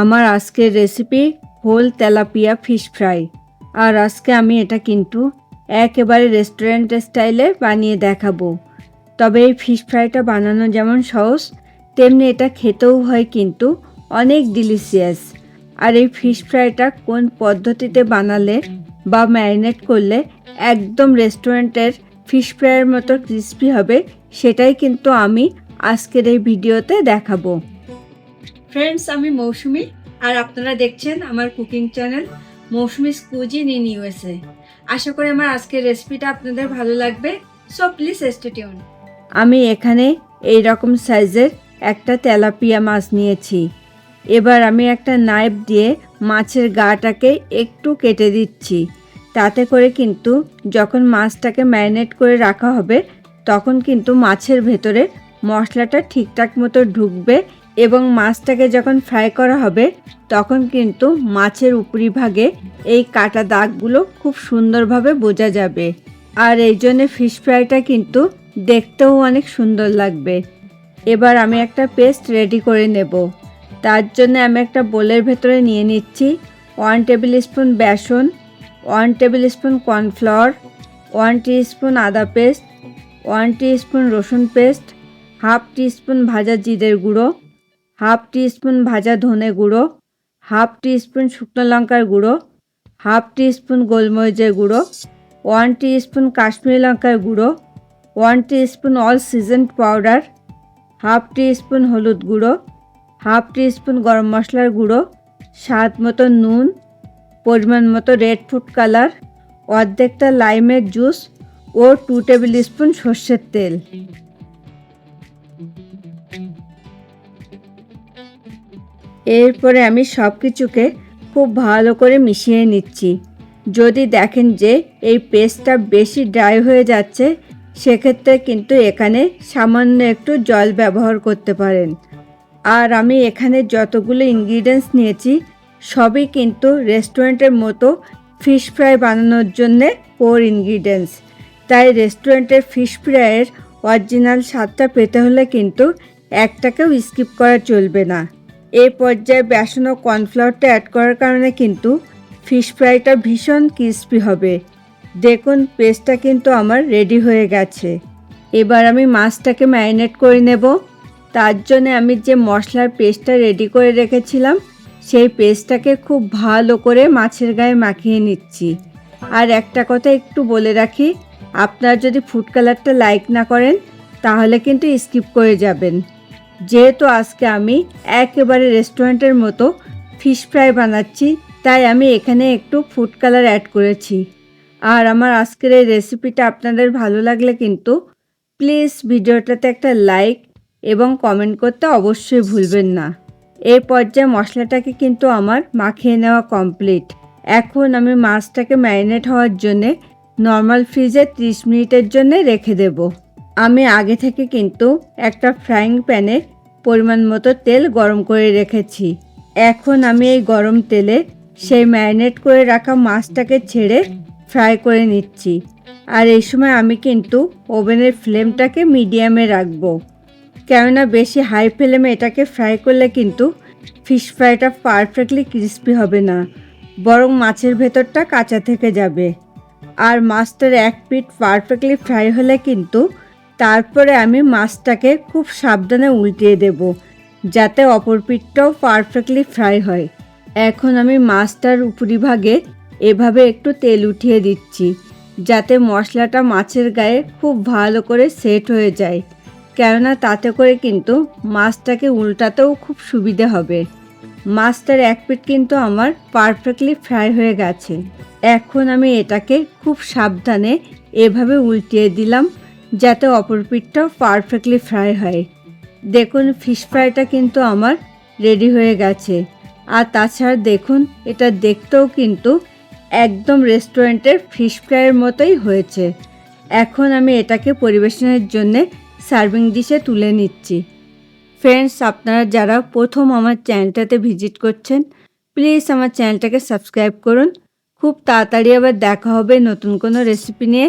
আমার আজকের রেসিপি হোল তেলাপিয়া ফিশ ফ্রাই আর আজকে আমি এটা কিন্তু একেবারে রেস্টুরেন্ট স্টাইলে বানিয়ে দেখাবো। তবে এই ফিশ ফ্রাইটা বানানো যেমন সহজ, তেমনি এটা খেতেও হয় কিন্তু অনেক ডিলিশিয়াস আর এই ফিশ ফ্রাইটা কোন পদ্ধতিতে বানালে বা ম্যারিনেট করলে একদম রেস্টুরেন্টের ফিশ ফ্রাইয়ের মতো ক্রিস্পি হবে, সেটাই কিন্তু আমি আজকের এই ভিডিওতে দেখাবো। ফ্রেন্ডস আমি মৌসুমি আর আপনারা দেখছেন আমার cooking channel Mousumi cuisine in USA. আশা করি আমার আজকের রেসিপিটা আপনাদের ভালো লাগবে, সো প্লিজ স্টে টিউন আমি এখানে এই রকম সাইজের একটা তেলাপিয়া মাছ নিয়েছি। এবার আমি একটা নাইফ দিয়ে মাছের গাটাকে একটু কেটে দিচ্ছি। তাতে করে কিন্তু যখন মাছটাকে ম্যারিনেট করে রাখা হবে, তখন কিন্তু মাছের ভেতরে মশলাটা ঠিকঠাক মতো ঢুকবে এবং মাছটাকে যখন ফ্রাই করা হবে, তখন কিন্তু মাছের উপরিভাগে এই কাটা দাগগুলো খুব সুন্দরভাবে বোঝা যাবে। আর এই জন্য ফিশ ফ্রাইটা কিন্তু দেখতেও অনেক সুন্দর লাগবে। এবার আমি একটা পেস্ট রেডি করে নেব। তার জন্য আমি একটা বোলের ভেতরে নিয়ে নিচ্ছি ওয়ান টেবিল স্পুন বেসন one tablespoon cornflour one teaspoon আদা পেস্ট ওয়ান টি স্পুন রসুন পেস্ট হাফ টি স্পুন ভাজা জিরের গুঁড়ো হাফ টি স্পুন ভাজা ধনে গুঁড়ো, হাফ স্পুন শুকনো লঙ্কার গুঁড়ো, হাফ স্পুন গোলমরিচের গুঁড়ো, ওয়ান টি স্পুন কাশ্মীরি লঙ্কার গুঁড়ো, one teaspoon all season powder, half teaspoon হলুদ গুঁড়ো, হাফ টি স্পুন গরম মশলার গুঁড়ো, স্বাদ মতো নুন, পরিমাণ মতো রেড ফুড কালার, অর্ধেকটা লাইমের জুস ও টু টেবিল স্পুন সর্ষের তেল। এরপরে আমি সব কিছুকে খুব ভালো করে মিশিয়ে নিচ্ছি। যদি দেখেন যে এই পেস্টটা বেশি ড্রাই হয়ে যাচ্ছে, সেক্ষেত্রে কিন্তু এখানে সামান্য একটু জল ব্যবহার করতে পারেন। আর আমি এখানে যতগুলো ইনগ্রিডিয়েন্টস নিয়েছি, সবই কিন্তু রেস্টুরেন্টের মতো ফিশ ফ্রাই বানানোর জন্যে কোর ইনগ্রিডিয়েন্টস তাই রেস্টুরেন্টের ফিশ ফ্রাইয়ের অরিজিনাল স্বাদটা পেতে হলে কিন্তু একটাকেও স্কিপ করা চলবে না। এই পর্যায়ে বেসন ও কর্নফ্লাওয়ারটা অ্যাড করার কারণে কিন্তু ফিশ ফ্রাইটা ভীষণ ক্রিস্পি হবে। দেখুন পেস্টটা কিন্তু আমার রেডি হয়ে গেছে। এবার আমি মাছটাকে ম্যারিনেট করে নেব। তার জন্য আমি যে মশলার পেস্টটা রেডি করে রেখেছিলাম, সেই পেস্টটাকে খুব ভালো করে মাছের গায়ে মাখিয়ে নিচ্ছি। আর একটা কথা একটু বলে রাখি, আপনার যদি ফুড কালারটা লাইক না করেন, তাহলে কিন্তু স্কিপ করে যাবেন। যেহেতু আজকে আমি একেবারে রেস্টুরেন্টের মতো ফিশ ফ্রাই বানাচ্ছি, তাই আমি এখানে একটু ফুড কালার অ্যাড করেছি। আর আমার আজকের এই রেসিপিটা আপনাদের ভালো লাগলে কিন্তু প্লিজ ভিডিওটাতে একটা লাইক এবং কমেন্ট করতে অবশ্যই ভুলবেন না। এই পর্যায়ে মশলাটাকে কিন্তু আমার মাখিয়ে নেওয়া কমপ্লিট। এখন আমি মাছটাকে ম্যারিনেট হওয়ার জন্যে নর্মাল ফ্রিজে 30 মিনিটের জন্য রেখে দেব। আমি আগে থেকে কিন্তু একটা ফ্রাইং প্যানে পরিমাণ মতো তেল গরম করে রেখেছি। এখন আমি এই গরম তেলে সেই ম্যারিনেট করে রাখা মাছটাকে ছেড়ে ফ্রাই করে নিচ্ছি। আর এই সময় আমি কিন্তু ওভেনের ফ্লেমটাকে মিডিয়ামে রাখব। কেননা বেশি হাই ফ্লেমে এটাকে ফ্রাই করলে কিন্তু ফিশ ফ্রাইটা পারফেক্টলি ক্রিস্পি হবে না, বরং মাছের ভেতরটা কাঁচা থেকে যাবে। আর মাছটার এক পিঠ পারফেক্টলি ফ্রাই হলে কিন্তু তারপরে আমি মাছটাকে খুব সাবধানে উল্টিয়ে দেব, যাতে অপর পিঠটাও পারফেক্টলি ফ্রাই হয়। এখন আমি মাছটার উপরিভাগে এভাবে একটু তেল উঠিয়ে দিচ্ছি, যাতে মশলাটা মাছের গায়ে খুব ভালো করে সেট হয়ে যায়। কেননা তাতে করে কিন্তু মাছটাকে উল্টাতেও খুব সুবিধে হবে। মাছটার এক পিঠ কিন্তু আমার পারফেক্টলি ফ্রাই হয়ে গেছে। এখন আমি এটাকে খুব সাবধানে এভাবে উল্টিয়ে দিলাম। যাতে অপর পিঠটাও পারফেক্টলি ফ্রাই হয়। দেখুন ফিশ ফ্রাইটা কিন্তু আমার রেডি হয়ে গেছে। আর তাছাড়া দেখুন, এটা দেখতেও কিন্তু একদম রেস্টুরেন্টের ফিশ ফ্রাইয়ের মতোই হয়েছে। এখন আমি এটাকে পরিবেশনের জন্যে সার্ভিং ডিশে তুলে নিচ্ছি। ফ্রেন্ডস আপনারা যারা প্রথম আমার চ্যানেলটাতে ভিজিট করছেন প্লিজ আমার চ্যানেলটাকে সাবস্ক্রাইব করুন। খুব তাড়াতাড়ি আবার দেখা হবে নতুন কোনো রেসিপি নিয়ে।